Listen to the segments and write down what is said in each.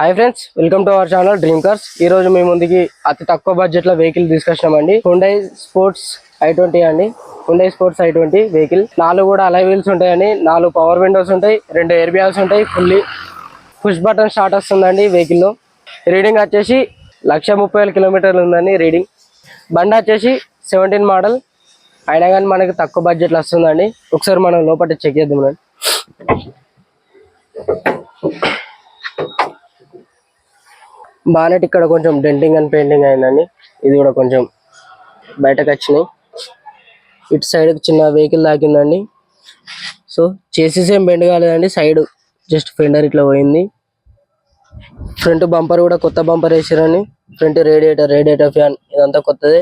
Hi friends welcome to our channel dream cars ఈ రోజు మీ ముందుకి అతి తక్కువ బడ్జెట్లో వెహికల్ తీసుకొచ్చినామండి హుండై స్పోర్ట్స్ ఐ ట్వంటీ అండి. Hyundai sports i twenty vehicle నాలుగు కూడా అలై వీల్స్ ఉంటాయండి. నాలుగు పవర్ విండోస్ ఉంటాయి. రెండు ఎయిర్ బ్యాగ్స్ ఉంటాయి. ఫుల్లీ పుష్ బటన్ స్టార్ట్ వస్తుందండి వెహికల్లో రీడింగ్ వచ్చేసి లక్ష ముప్పై వేల కిలోమీటర్లు ఉందండి రీడింగ్ బండి వచ్చేసి సెవెంటీన్ మోడల్ అయినా కానీ మనకి తక్కువ బడ్జెట్లో వస్తుందండి. ఒకసారి మనం లోపల చెక్ చేద్దాం బానెట్ ఇక్కడ కొంచెం డెంటింగ్ అండ్ పెయింటింగ్ అయిందండి. ఇది కూడా కొంచెం బయటకు వచ్చినాయి. ఇటు సైడ్ చిన్న వెహికల్ తాకిందండి సో చేసేసి ఏం బెండ్ కాలేదండి. సైడ్ జస్ట్ ఫెండర్ ఇట్లా పోయింది. ఫ్రంట్ బంపర్ కూడా కొత్త బంపర్ వేసారండి. ఫ్రంట్ రేడియేటర్ రేడియేటర్ ఫ్యాన్ ఇదంతా కొత్తదే.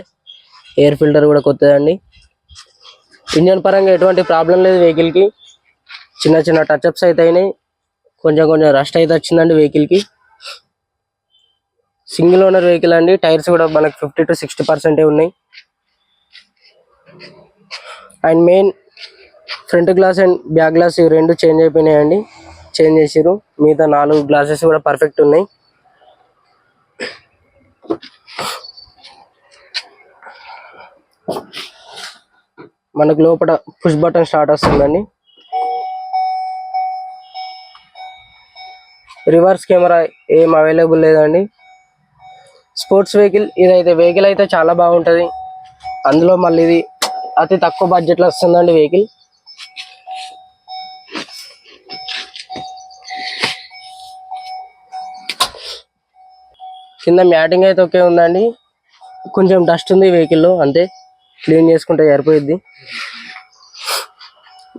ఎయిర్ ఫిల్టర్ కూడా కొత్తదండి. ఇంజన్ పరంగా ఎటువంటి ప్రాబ్లం లేదు వెహికల్కి. చిన్న చిన్న టచ్ అప్స్ అయితే అయినాయి. కొంచెం కొంచెం రస్ట్ అయితే వచ్చిందండి వెహికల్కి. సింగిల్ ఓనర్ వెహికల్ అండి. టైర్స్ కూడా మనకు ఫిఫ్టీ టు సిక్స్టీ పర్సెంటే ఉన్నాయి. And main front glass and back glass ఇవి రెండు చేంజ్ అయిపోయినాయండి. చేంజ్ చేసిరు మిగతా నాలుగు గ్లాసెస్ కూడా పర్ఫెక్ట్ ఉన్నాయి. మనకు లోపల పుష్ బటన్ స్టార్ట్ వస్తుందండి. రివర్స్ కెమెరా ఏం అవైలబుల్ లేదండి. స్పోర్ట్స్ వెహికల్ ఇదైతే వెహికల్ అయితే చాలా బాగుంటది. అందులో మళ్ళీ ఇది అతి తక్కువ బడ్జెట్లో వస్తుందండి వెహికల్. కింద మ్యాటింగ్ అయితే ఓకే ఉందండి. కొంచెం డస్ట్ ఉంది వెహికల్లో అంతే. క్లీన్ చేసుకుంటే సరిపోయిద్ది.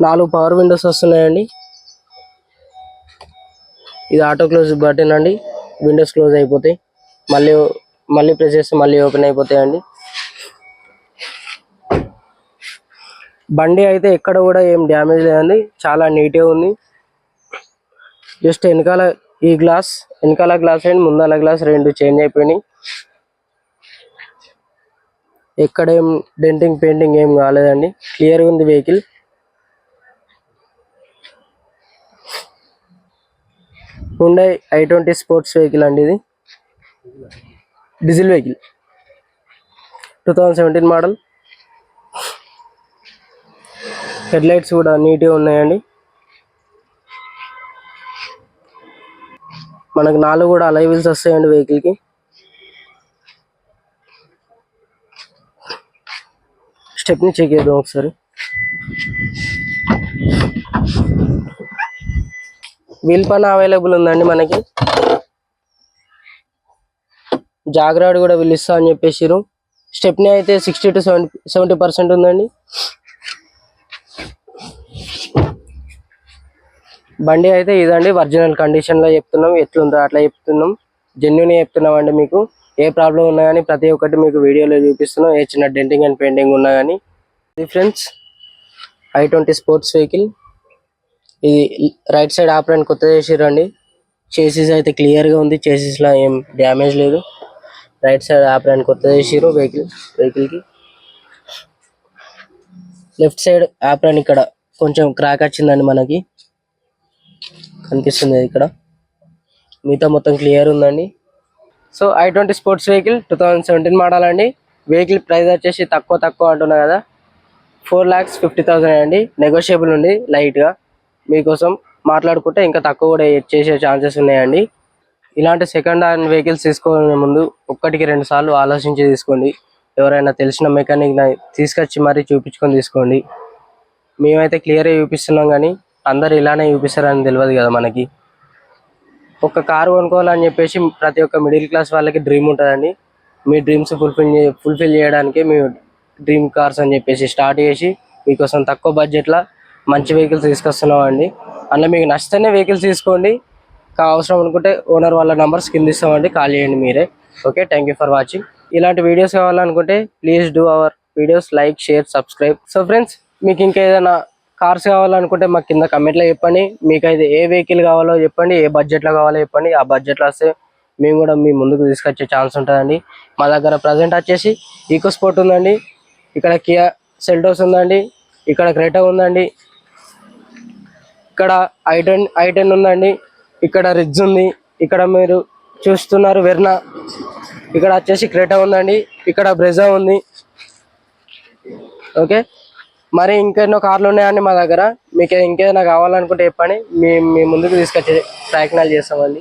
నాలుగు పవర్ విండోస్ వస్తున్నాయండి. ఇది ఆటో క్లోజ్ బటన్ అండి. విండోస్ క్లోజ్ అయిపోతాయి మళ్ళీ మళ్ళీ ప్రెస్ చేస్తే మళ్ళీ ఓపెన్ అయిపోతాయండి బండి అయితే ఎక్కడ కూడా ఏం డ్యామేజ్ లేదండి. చాలా నీట్గా ఉంది. జస్ట్ వెనకాల ఈ గ్లాస్ వెనకాల గ్లాస్ అండ్ ముందాల గ్లాస్ రెండు చేంజ్ అయిపోయినాయి. ఎక్కడ ఏం డెంటింగ్ పెయింటింగ్ ఏం కాలేదండి. క్లియర్గా ఉంది vehicle Hyundai i twenty sports vehicle అండి ఇది. Diesel vehicle. Two thousand seventeen model headlights కూడా నీట్గా ఉన్నాయండి. మనకు నాలుగు కూడా అలై వీల్స్ వస్తాయండి వెహికల్కి. స్టెప్ని చెక్ చేద్దాం ఒకసారి. వీల్ పైన అవైలబుల్ ఉందండి మనకి. జాగ్రాడ్ కూడా పిలుస్తా అని చెప్పేసిరు స్టెప్ని అయితే sixty to seventy seventy percent ఉందండి. బండి అయితే ఇదండి ఒరిజినల్ కండిషన్లో చెప్తున్నాం. ఎట్లుందో అట్లా చెప్తున్నాం. జెన్యున్ చెప్తున్నాం అండి మీకు. ఏ ప్రాబ్లం ఉన్నా కానీ ప్రతి ఒక్కటి మీకు వీడియోలో చూపిస్తున్నాం. ఏ చిన్న డెంటింగ్ అండ్ పెయింటింగ్ ఉన్నా కానీ. ఇది friends i twenty sports vehicle. ఇది రైట్ సైడ్ ఆపరేట్ కొత్త చేసిరండి చేసిస్ అయితే క్లియర్గా ఉంది. చేసిస్లో ఏం డ్యామేజ్ లేదు. రైట్ సైడ్ ఆపడానికి కొత్త చేసిరు వెహికల్ వెహికల్కి లెఫ్ట్ సైడ్ ఆపడానికి ఇక్కడ కొంచెం క్రాక్ వచ్చిందండి మనకి. కనిపిస్తుంది ఇక్కడ. మిగతా మొత్తం క్లియర్ ఉందండి. So i twenty sports vehicle two thousand seventeen model అండి. వెహికల్ ప్రైస్ వచ్చేసి తక్కువ తక్కువ అంటున్నా కదా. ఫోర్ ల్యాక్స్ ఫిఫ్టీ థౌసండ్ అండి. నెగోషియబుల్ ఉంది లైట్గా మీకోసం మాట్లాడుకుంటే ఇంకా తక్కువ కూడా చేసే ఛాన్సెస్ ఉన్నాయండి. ఇలాంటి సెకండ్ హ్యాండ్ వెహికల్స్ తీసుకునే ముందు ఒక్కటికి రెండు సార్లు ఆలోచించి తీసుకోండి. ఎవరైనా తెలిసిన మెకానిక్ తీసుకొచ్చి మరీ చూపించుకొని తీసుకోండి. మేమైతే క్లియర్గా చూపిస్తున్నాం కానీ అందరు ఇలానే చూపిస్తారని తెలియదు కదా మనకి. ఒక కారు కొనుక్కోవాలని చెప్పేసి ప్రతి ఒక్క మిడిల్ క్లాస్ వాళ్ళకి డ్రీమ్ ఉంటుందండి. మీ డ్రీమ్స్ ఫుల్ఫిల్ ఫుల్ఫిల్ చేయడానికి మీ డ్రీమ్ కార్స్ అని చెప్పేసి స్టార్ట్ చేసి మీకోసం తక్కువ బడ్జెట్లో మంచి వెహికల్స్ తీసుకొస్తున్నాం అండి. అందులో మీకు నచ్చితేనే వెహికల్స్ తీసుకోండి. అవసరం అనుకుంటే ఓనర్ వాళ్ళ నెంబర్స్ కింద ఇస్తామండి. కాల్ చేయండి మీరే. Okay thank you for watching ఇలాంటి వీడియోస్ కావాలనుకుంటే please do our videos like share subscribe so friends మీకు ఇంకా ఏదైనా కార్స్ కావాలనుకుంటే మాకు కింద కమెంట్లో చెప్పండి. మీకు అయితే ఏ వెహికల్ కావాలో చెప్పండి. ఏ బడ్జెట్లో కావాలో చెప్పండి. ఆ బడ్జెట్లో వస్తే మేము కూడా మీ ముందుకు తీసుకొచ్చే ఛాన్స్ ఉంటుందండి. మా దగ్గర ప్రజెంట్ వచ్చేసి ఈకో స్పోర్ట్ ఉందండి. ఇక్కడ కియా సెల్టోస్ ఉందండి. ఇక్కడ క్రెటా ఉందండి. ఇక్కడ ఐటెన్ ఐటెన్ ఉందండి. ఇక్కడ రిజ్ ఉంది. ఇక్కడ మీరు చూస్తున్నారు వెర్నా ఇక్కడ వచ్చేసి క్రేటా ఉందండి. ఇక్కడ బ్రెజా ఉంది. ఓకే? మరి ఇంకెన్నో కార్లు ఉన్నాయండి మా దగ్గర? మీకు ఇంకేదైనా కావాలనుకుంటే చెప్పండి. మీ మీ ముందుకు తీసుకొచ్చే ప్రయత్నాలు చేస్తామండి.